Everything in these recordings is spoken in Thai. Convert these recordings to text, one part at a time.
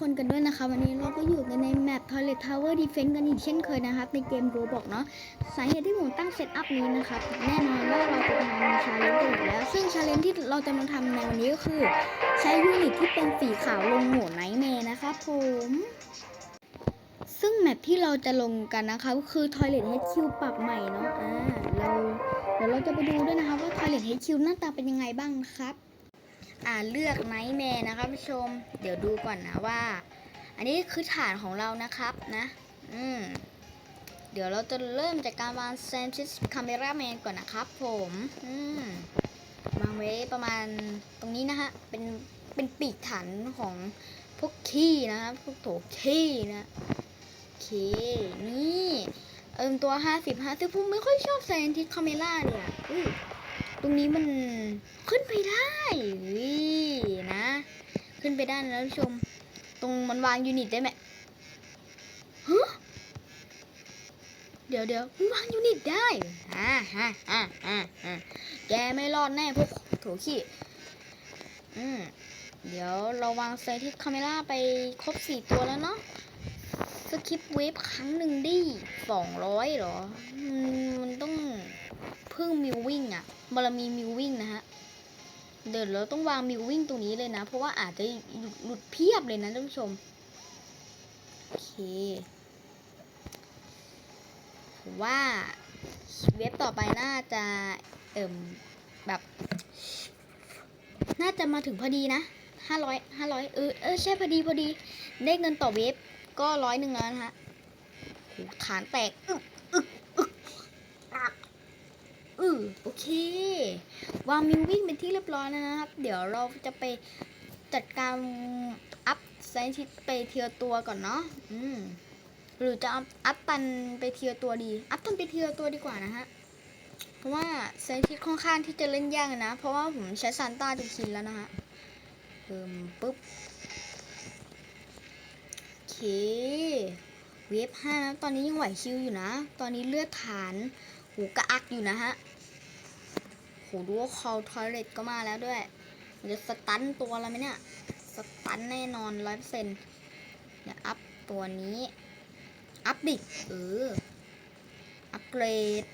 คนกันด้วยนะคะ วันนี้เราก็อยู่กันในแมป Toilet Tower Defense กันอีกเช่นเคยนะครับ ในเกม Roblox เนาะสาเหตุที่ผมตั้งเซตอัพนี้นะครับ แน่นอนว่าเราจะทำชาเลนจ์กันอีกแล้ว ซึ่งชาเลนจ์ที่เราจะมาทำในวันนี้ก็คือ ใช้ยูนิตที่เป็นสีขาวลงโหมดไนท์แมร์นะครับผมซึ่งแมปที่เราจะลงกันนะคะก็คือ Toilet HQ ปรับใหม่เนาะอ่าเราเดี๋ยวเราจะไปดูด้วยนะคะว่า Toilet HQ หน้าตาเป็นยังไงบ้างนะครับ อ่าเลือกไนท์แมร์นะครับผู้ชม เดี๋ยวดูก่อนนะว่า อันนี้คือฐานของเรานะครับนะ อืม เดี๋ยวเราจะเริ่มจากการวางแซนชิสคาเมราแมนก่อนนะครับผม อืม วางไว้ประมาณตรงนี้นะฮะ เป็น เป็นปีกฐานของพวกขี้นะครับพวกโถขี้นะโอเค นี่ เอิมตัว 50 50 ผมไม่ค่อยชอบแซนชิสคาเมราเลยอะอุ้ย ตรงนี้มันขึ้นไปได้อุ้ยนะ ขึ้นไปได้นะท่านผู้ชม ตรงมันวางยูนิตได้ไหมฮะเดี๋ยวเดี๋ยวมันวางยูนิตได้อ่าฮะอ่าอ่าอ่าแกไม่รอดแน่พวกโถขี้อืมเดี๋ยวเราวางไซที่คาเมล่าไปครบสี่ตัวแล้วเนาะสคริปเวฟครั้งหนึ่งดิสองร้อยเหรอ มันต้อง พึ่งมิววิ่งอะบารมีมิววิ่งนะฮะ เดี๋ยวเราต้องวางมิววิ่งตรงนี้เลยนะ เพราะว่าอาจจะหลุดลดเพียบเลยนะท่านผู้ชม โอเคผมว่าเว็บต่อไปน่าจะเอิ่มแบบ น่าจะมาถึงพอดีนะห้าร้อยห้าร้อยเออเออใช่พอดีพอดี ได้เงินต่อเว็บก็ร้อยหนึ่งแล้วนะฮะฐานแตกอึกอึกอึกอักอือโอ เค วางมิววิ่งเป็นที่เรียบร้อยแล้วนะครับ เดี๋ยวเราจะไปจัดการอัพไซชิตไปเทียตัวก่อนเนาะอืมหรือจะอัพอัพตันไปเทียตัวดี อัพตันไปเทียตัวดีกว่านะฮะ เพราะว่าไซชิตค่อนข้างที่จะเล่นยากนะ เพราะว่าผมใช้ซานต้าจะคินแล้วนะฮะเพิ่มปุ๊บโอเคเวฟห้านะตอนนี้ยังไหวชิวอยู่นะ ตอนนี้เลือดฐานหูกระอักอยู่นะฮะ หดูว่าคอลทอยเลตก็มาแล้วด้วยมันจะสตันตัวอะไรไหมเนี่ย สตันแน่นอนร้อยเปอร์เซ็นต์เดี๋ยอัพตัวนี้ อัพดิเออ อัพเกรด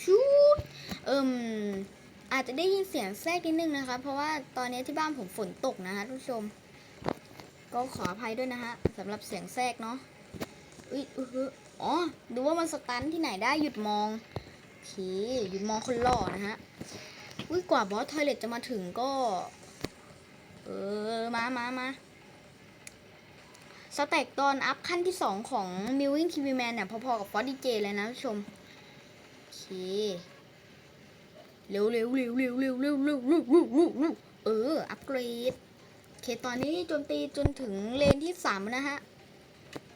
ชูดเอิมอาจจะได้ยินเสียงแทรกนิดนึงนะคะ เพราะว่าตอนนี้ที่บ้านผมฝนตกนะคะทุกผู้ชม ก็ขออภัยด้วยนะฮะสำหรับเสียงแทรกเนาะอุ้ยอือฮึอ๋อ ดูว่ามันสตันที่ไหนได้หยุดมอง เคหยุดมองคนหล่อนะฮะอุ้ยกว่าบอสทอยเลตจะมาถึงก็ เออ มามามาสเต็กตอนอัพขั้นที่ 2 ของ m i l w i n g TV Man เนี่ย พอๆกับฟอสดีเจเลยนะผู้ชม โอเค เร็วเร็วเร็วเร็วเร็วเร็วเร็วเร็วเร็วเร็วเออ อัปเกรดโอเค ตอนนี้โจมตีจนถึงเลนที่สามนะฮะ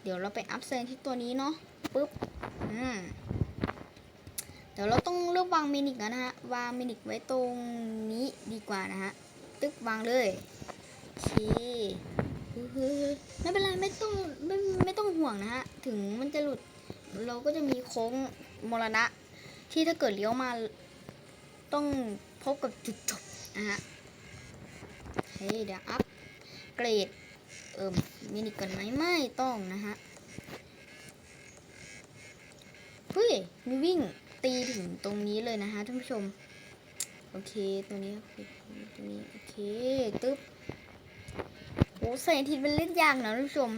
เดี๋ยวเราไปอัพเซนที่ตัวนี้เนาะปึ๊บ อืม ดี๋ยวเราต้องเลือกวางมินิกนะฮะ วางมินิกไว้ตรงนี้ดีกว่านะฮะ ตึ๊บวางเลยโอเคไม่เป็นไรไม่ต้องไม่ไม่ต้องห่วงนะฮะ ถึงมันจะหลุดเราก็จะมีโค้งมรณะ ที่ถ้าเกิดเลี้ยวมา ต้องพบกับจุดจบนะฮะเฮ้ยเดี๋ยวอัพเกรด เอิมมินิกันไหมไม่ต้องนะฮะ เฮ้ยมีวิ่ง ตีถึงตรงนี้เลยนะฮะท่านผู้ชม โอเคตัวนี้ตัวนี้โอเคตึ๊บโอ้ใส่ทิศเป็นเล่นยากนะท่านผู้ชม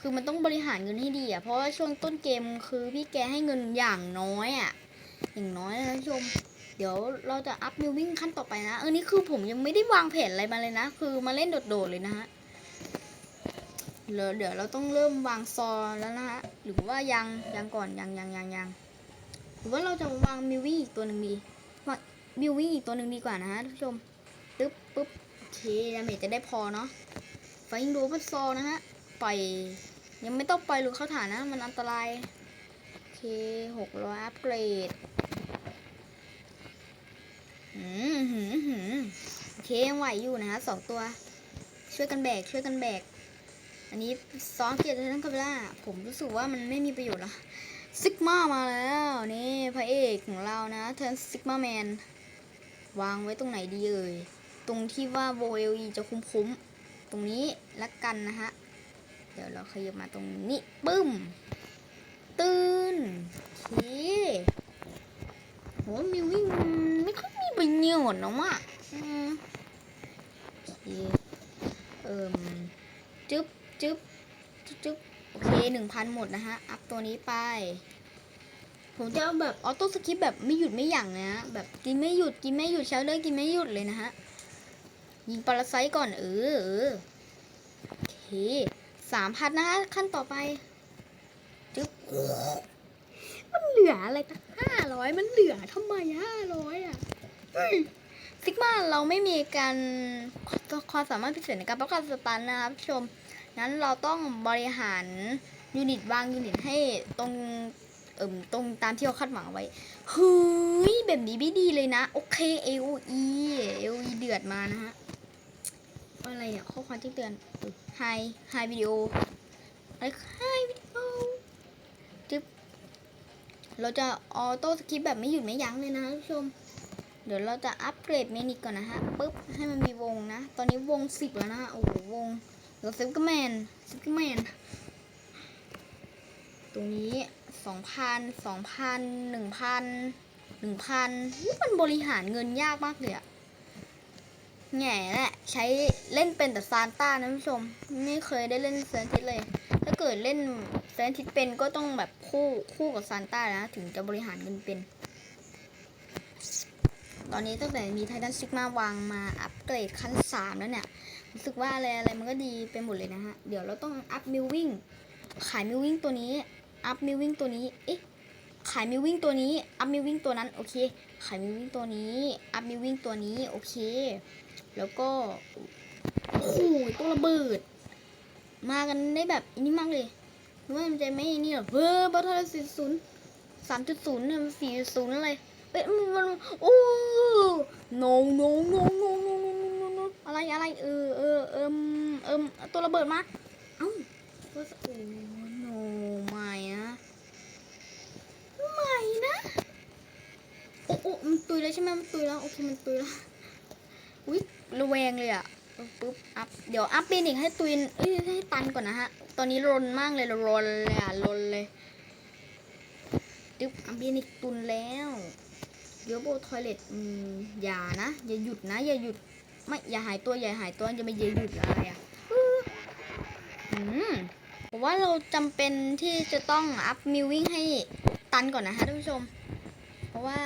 คือมันต้องบริหารเงินให้ดีอะเพราะว่าช่วงต้นเกมคือพี่แกให้เงินอย่างน้อยอะอย่างน้อยนะท่านผู้ชม เดี๋ยวเราจะอัพมิววิ่งขั้นต่อไปนะเออนี่คือผมยังไม่ได้วางแผนอะไรมาเลยนะ คือมาเล่นโดดๆเลยนะฮะเดี๋ยวเดี๋ยวเราต้องเริ่มวางซอแล้วนะฮะหรือว่ายังยังก่อนยังยังยังยัง รือว่าเราจะวางมิววิ่อีกตัวหนึ่งดีวางมิววิ่อีกตัวหนึ่งดีกว่านะฮะท่านผู้ชมตึ๊บปุ๊บโอเคดาเมจจะได้พอเนาะไฟยิงดูพัดซอนะฮะปล่อยยังไม่ต้องปล่อยหลุดเข้าฐานนะ มันอันตราย โอเคหกร้อยอัพเกรดอืมหืมหืมโอเคยังไหวอยู่นะฮะสองตัว ช่วยกันแบกช่วยกันแบก อันนี้ซ้อนเกียร์ทั้งคาเบล่าผมรู้สึกว่ามันไม่มีประโยชน์แล้ว ซิกมามาแล้วนี่พระเอกของเรานะเทนซิกมาแมนวางไว้ตรงไหนดีเอ่ยตรงที่ว่าโวเอลีจะคุ้มคุ้มตรงนี้ละกันนะฮะ เดี๋ยวเราขยับมาตรงนี้ปึ้ม ตื่นโอเคโหมิววิ่งไม่ค่อยมีประโยชน์นะว่ะอืมโอเค เอิ่มจึ๊บจึ๊บจึ๊บจึ๊บโอเคหนึ่ง พันหมดนะฮะ อัพตัวนี้ไป ผมจะแบบออโต้สคิปแบบไม่หยุดไม่หยั่งนะฮะ แบบกินไม่หยุดกินไม่หยุดเช้าเลยกินไม่หยุดเลยนะฮะ ยิงปลาไซต์ก่อนเออเออโอเคสามพันนะฮะ ขั้นต่อไปจึ๊บมันเหลืออะไรตั้งห้าร้อยมันเหลือทำไมห้าร้อยอะซิกมาเราไม่มีการความสามารถพิเศษในการป้องกันสตันนะครับชม นั้นเราต้องบริหาร ยูนิตวางยูนิตให้ตรงเอิ่มตรงตามที่เราคาดหวังไว้เฮ้ยแบบนี้ไม่ดีเลยนะ โอเค AOE AOE เดือดมานะฮะ อะไรอะข้อความที่เตือนไฮไฮวิดีโออะไรไฮวิดีโอจึ๊บเราจะออโต้สคริปแบบไม่หยุดไม่ยั้งเลยนะท่านผู้ชม เดี๋ยวเราจะอัปเกรดเมนิกก่อนนะฮะปุ๊บให้มันมีวงนะ ตอนนี้วงสิบแล้วนะโอ้โหวงเดี๋ยวเซฟก็แมนเซฟก็แมน ตรงนี้สองพันสองพันหนึ่งพันหนึ่งพันมันบริหารเงินยากมากเลยอะแง่แหละใช้เล่นเป็นแต่ซานต้านะผู้ชม ไม่เคยได้เล่นเซนทิสเลย ถ้าเกิดเล่นเซนทิสเป็นก็ต้องแบบคู่คู่กับซานต้านะ ถึงจะบริหารเงินเป็น ตอนนี้ตั้งแต่มีไททันซิกมาวางมาอัปเกรดขั้น3แล้วเนี่ยรู้สึกว่าอะไรอะไรมันก็ดีไปหมดเลยนะฮะ เดี๋ยวเราต้องอัพมิววิ่งขายมิววิ่งตัวนี้ อัพมิวิ่งตัวนี้ เอ๊ะ ขายมิวิ่งตัวนี้ อัพมิวิ่งตัวนั้น โอเค ขายมิวิ่งตัวนี้ อัพมิวิ่งตัวนี้ โอเค แล้วก็ โอ้โตัวระเบิด มากันได้แบบนี้มากเลยนึกว่ามันจะไม่นี่หรอเฮ้ยบัตเทอร์สี่ศูนย์สามจุดศูนย์เนี่ยสี่ศูนย์อะไรเอ๊ะมันโอ้ no no no no no no no อะไรอะไรเออเออเอิมเอิมตัวระเบิดมา เอ้าโอ้ มันตุยแล้วใช่ไหมมันตุยแล้วโอเคมันตุยแล้วอุ้ยระแวงเลยอะปุ๊บอัพเดี๋ยวอัพเบนิกให้ตุยนเอ้ยให้ตันก่อนนะฮะ ตอนนี้รนมากเลยรนเลยอะรนเลยดึ๊บอัพเบนิกตุนแล้วเดี๋ยวโบทอยเลตอืมอย่านะอย่าหยุดนะอย่าหยุดไม่อย่าหายตัวอย่าหายตัวอย่ามาอย่าหยุดอะไรอะอืมผมว่าเราจำเป็นที่จะต้องอัพมิววิ่งให้ตันก่อนนะฮะท่านผู้ชม ราะว่า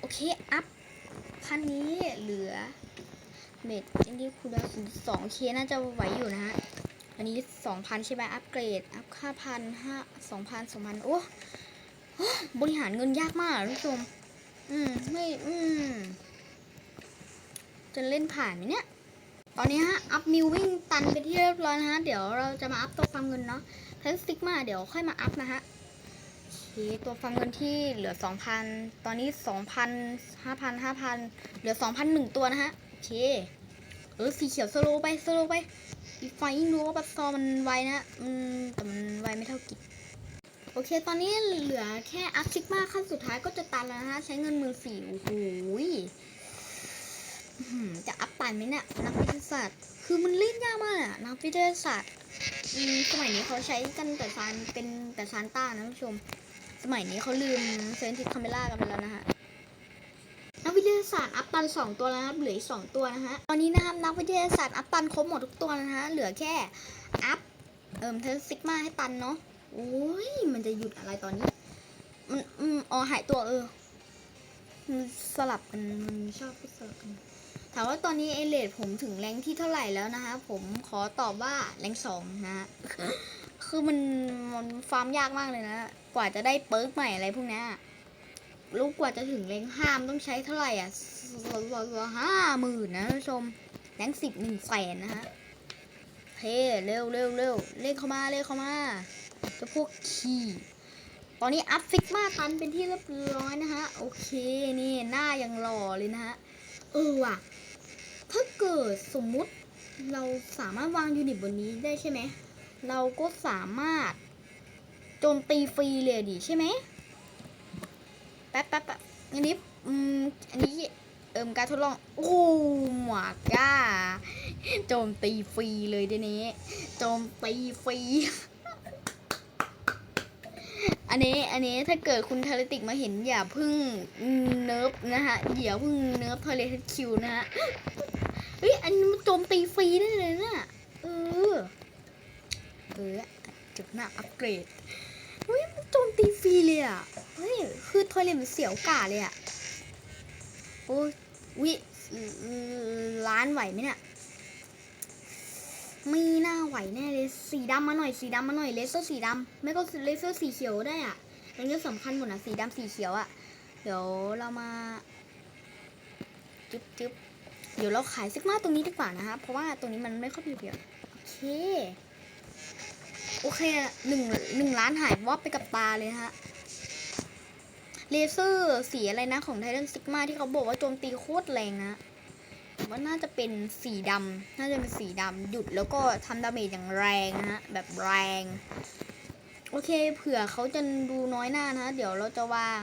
โอเค อัพคันนี้เหลือ เม็ดอันนี้คูดาวสองเคน่าจะไหวอยู่นะฮะ อันนี้สองพันใช่ไหมอัปเกรด อัพค่าพันห้าสองพันสองพันโอ้โอ้บริหารเงินยากมากท่านผู้ชมอืม ไม่ อืม จะเล่นผ่านไหมเนี่ย ตอนนี้ฮะ อัพมิววิ่งตันไปที่เรียบร้อยนะฮะ เดี๋ยวเราจะมาอัพตัวฟังเงินเนาะเทสติกมาเดี๋ยวค่อยมาอัพนะฮะ เคตัวฟังเงินที่เหลือ 2,000 ตอนนี้ 2,000 5,000 5,000 เหลือ 2,001 ตัวนะฮะ โอเค เออ สีเขียวสโลไปสโลไป อีไฟยิ่งรู้ว่าบัตซอมันไวนะอืมแต่มันไวไม่เท่ากิจโอเค ตอนนี้เหลือแค่อัพซิกมาขั้นสุดท้ายก็จะตันแล้วนะฮะ ใช้เงินมื่นสี่โอ้โหจะอัพตันไหมเนี่ย นักวิทยาศาสตร์ คือมันเล่นยากมากอะนักวิทยาศาสตร์สมัยนี้เขาใช้กันแต่ซานเป็นแต่ซานต้านะผู้ชม มัยนี้เขาลืมเซนติคาเมล่ากันไปแล้วนะฮะนักวิทยาศาสตร์อัพตันสองตัวแล้วนะครับเหลืออีกสองตัวนะฮะตอนนี้นะครับนักวิทยาศาสตร์อัพตันครบหมดทุกตัวนะฮะเหลือแค่อัพเอิ่มเทสซิกมาให้ตันเนาะโอ้ยมันจะหยุดอะไรตอนนี้ มันอืมอ๋อหายตัวเออสลับกันมันชอบสลับกันถามว่าตอนนี้เอเลดผมถึงแรงที่เท่าไหร่แล้วนะคะ ผมขอตอบว่าแรงสองนะฮะ คือมันมันฟาร์มยากมากเลยนะ กว่าจะได้เปิร์กใหม่อะไรพวกนี้ลูกกว่าจะถึงแรงห้ามต้องใช้เท่าไหร่อะห้าหมื่นนะท่านผู้ชมแรงสิบหนึ่งแสนนะฮะเฮ้เร็วเร็วเร็วเล่นเข้ามาเล่นเข้ามาจะพวกขี้ตอนนี้อัพฟิกมาตันเป็นที่เรียบร้อยนะฮะ โอเคนี่หน้ายังหล่อเลยนะฮะ เออว่ะ ถ้าเกิดสมมุติเราสามารถวางยูนิตบนนี้ได้ใช่ไหม เราก็สามารถโจมตีฟรีเลยดิใช่ไหมแป๊บแป๊บแป๊บอันนี้อืมอันนี้เอิมการทดลองโอ้หมาก้าโจมตีฟรีเลยเดี๋ยวนี้โจมตีฟรีอันนี้อันนี้ถ้าเกิดคุณเทเลติกมาเห็นอย่าพึ่งเนิร์ฟนะฮะอย่าเพึ่งเนิร์ฟทเลทคิวนะฮะเฮ้ยอันนี้มันโจมตีฟรีได้เลยนะเออ เออจุดหน้าอัปเกรดเฮ้ยมันโจมตีฟรีเลยอะเฮ้ยคือทอยเลมันเสียวกาเลยอะโอ้ยวิร้านไหวไหมเนี่ยไม่น่าไหวแน่เลยสีดำมาหน่อยสีดำมาหน่อยเลเซอร์สีดำไม่ก็เลเซอร์สีเขียวได้อะอันนี้สำคัญหมดนะสีดำสีเขียวอะเดี๋ยวเรามาจึ๊บจึ๊บเดี๋ยวเราขายซิกมาตรงนี้ดีกว่านะคะเพราะว่าตรงนี้มันไม่ค่อยมีประโยชน์โอเค โอเคหนึ่งหนึ่งล้านหายวับไปกับตาเลยฮะเลเซอร์สีอะไรนะของไททันซิกมาที่เขาบอกว่าโจมตีโคตรแรงนะผมว่าน่าจะเป็นสีดำน่าจะเป็นสีดำหยุดแล้วก็ทำดาเมจอย่างแรงนะฮะแบบแรง โอเคเผื่อเขาจะดูน้อยหน้านะเดี๋ยวเราจะวาง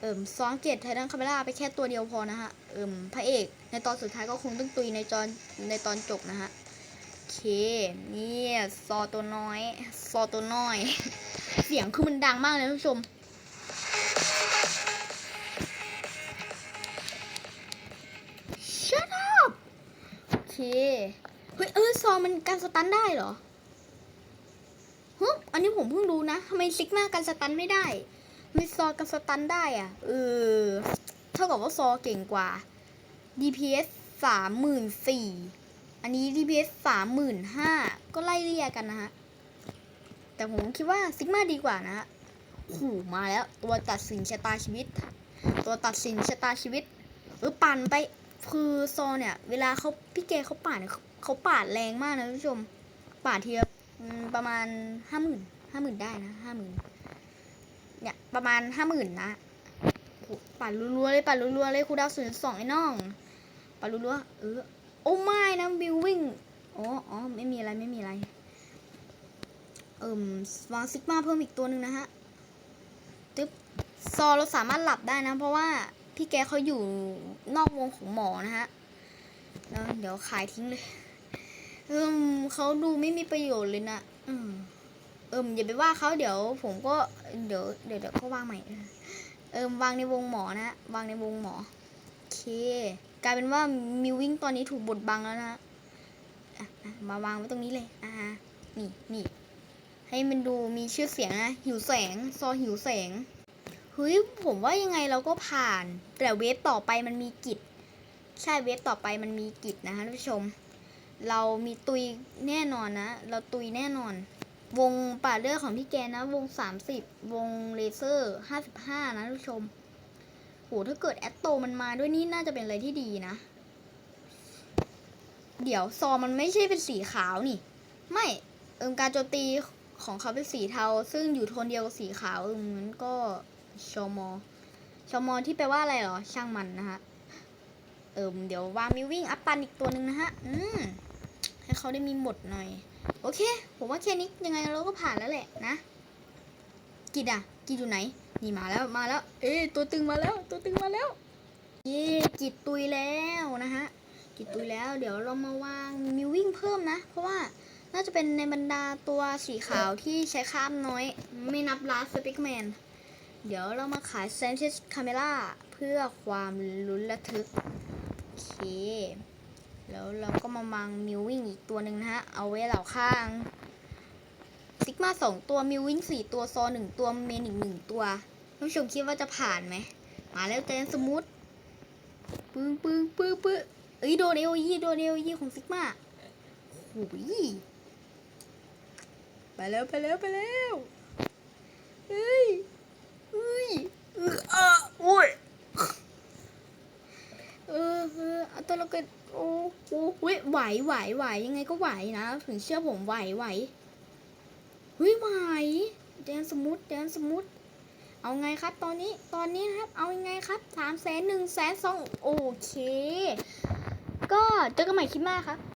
เอิ่มซองเจ็ดไททันคาเมล่าไปแค่ตัวเดียวพอนะฮะ เอิ่มพระเอก ในตอนสุดท้ายก็คงต้องตุยในจอนในตอนจบนะฮะ เคนี่ซอตัวน้อย ซอตัวน้อย เสียงคือมันดังมากเลยท่านผู้ชม Shut up โอเคเฮ้ยเออซอมันการสตันได้เหรอฮึอันนี้ผมเพิ่งรู้นะทำไมซิกมาการสตันไม่ได้ไม่ซอการสตันได้อะเออเท่ากับว่าซอเก่งกว่า DPS สามหมื่นสี่ อันนี้ DPS สามหมื่นห้าก็ไล่เรียกกันนะฮะ แต่ผมคิดว่าซิกมาดีกว่านะฮะโอ้โหมาแล้ว ตัวตัดสินชะตาชีวิต ตัวตัดสินชะตาชีวิตเออปั่นไปคือโซเนี่ย เวลาเขาพี่เกเขาปาดเนี่ยเขาเขาปาดแรงมากนะท่านผู้ชมปาดทีละอืมประมาณห้าหมื่นห้าหมื่นได้นะห้าหมื่นเนี่ยประมาณห้าหมื่นนะปาดรัวๆเลยปาดรัวๆเลยครูดาวศูนย์สองไอ้น้องปาดรัวๆเออ โอ้ไม่นะบิววิ่งอ๋ออ๋อไม่มีอะไรไม่มีอะไร เอิ่มวางซิกมาเพิ่มอีกตัวหนึ่งนะฮะตึ๊บซอเราสามารถหลับได้นะ เพราะว่าพี่แกเขาอยู่นอกวงของหมอนะฮะแล้วเดี๋ยวขายทิ้งเลย เอิมเขาดูไม่มีประโยชน์เลยนะอืมเอิมอย่าไปว่าเขาเดี๋ยวผมก็เดี๋ยวเดี๋ยวเดี๋ยวก็วางใหม่ เอิมวางในวงหมอนะฮะวางในวงหมอโอเค กลายเป็นว่ามิววิ่งตอนนี้ถูกบดบังแล้วนะมาวางไว้ตรงนี้เลยอ่านี่นี่ให้มันดูมีชื่อเสียงนะหิวแสง ซอหิวแสงเฮ้ยผมว่ายังไงเราก็ผ่าน แต่เวฟต่อไปมันมีกิจ ใช่เวฟต่อไปมันมีกิจนะคะท่านผู้ชม เรามีตุยแน่นอนนะ เราตุยแน่นอน วงป่าเลือดของพี่แกนะ วง 30 วงเลเซอร์ 55 นะท่านผู้ชม โหถ้าเกิดแอตโตมันมาด้วยนี่น่าจะเป็นอะไรที่ดีนะ เดี๋ยวซอมันไม่ใช่เป็นสีขาวนี่ ไม่เอิมการโจมตีของเขาเป็นสีเทา ซึ่งอยู่โทนเดียวกับสีขาวเอิมมันก็ชมอชมอที่แปลว่าอะไรเหรอ ช่างมันนะฮะเอิมเดี๋ยววามิวิ่งอัพปันอีกตัวหนึ่งนะฮะ อืมให้เขาได้มีหมดหน่อย โอเค ผมว่าแค่นี้ยังไงเราก็ผ่านแล้วแหละนะ กิดอะกิดอยู่ไหน นี่มาแล้วมาแล้ว เอ้ตัวตึงมาแล้ว ตัวตึงมาแล้วเย่กิดตุยแล้วนะฮะกิดตุยแล้วเดี๋ยวเรามาวางมิววิ่งเพิ่มนะ เพราะว่าน่าจะเป็นในบรรดาตัวสีขาวที่ใช้ข้ามน้อย ไม่นับลาสปิกแมนเดี๋ยวเรามาขายเซนเชสคาเมล่าเพื่อความลุ้นระทึก โอเค แล้วเราก็มาวางมิววิ่งอีกตัวหนึ่งนะฮะ เอาไว้เหล่าข้าง ซิกมาสองตัวมิววิ่งสี่ตัวซอหนึ่งตัวเมนอีกหนึ่งตัวท่านผู้ชมคิดว่าจะผ่านไหมมาแล้วเจนสมูทปึ้งปึ้งปึ้งปึ้งเอ้ยโดนเอโอยี่โดนเอโอยี่ของซิกมาโอ้ยไปแล้วไปแล้วไปแล้วเฮ้ยเฮ้ยเอออะโอ้ยเออเออเอาตัวเราก็โอ้โหไหวไหวไหวยังไงก็ไหวนะ ถึงเชื่อผมไหวไหว เฮ้ยไหวแดนสมุทแดนสมุทเอาไงครับตอนนี้ตอนนี้นะครับเอายังไงครับสามแสนหนึ่งแสนสองโอเค ก็เจอกันใหม่คลิปหน้าครับ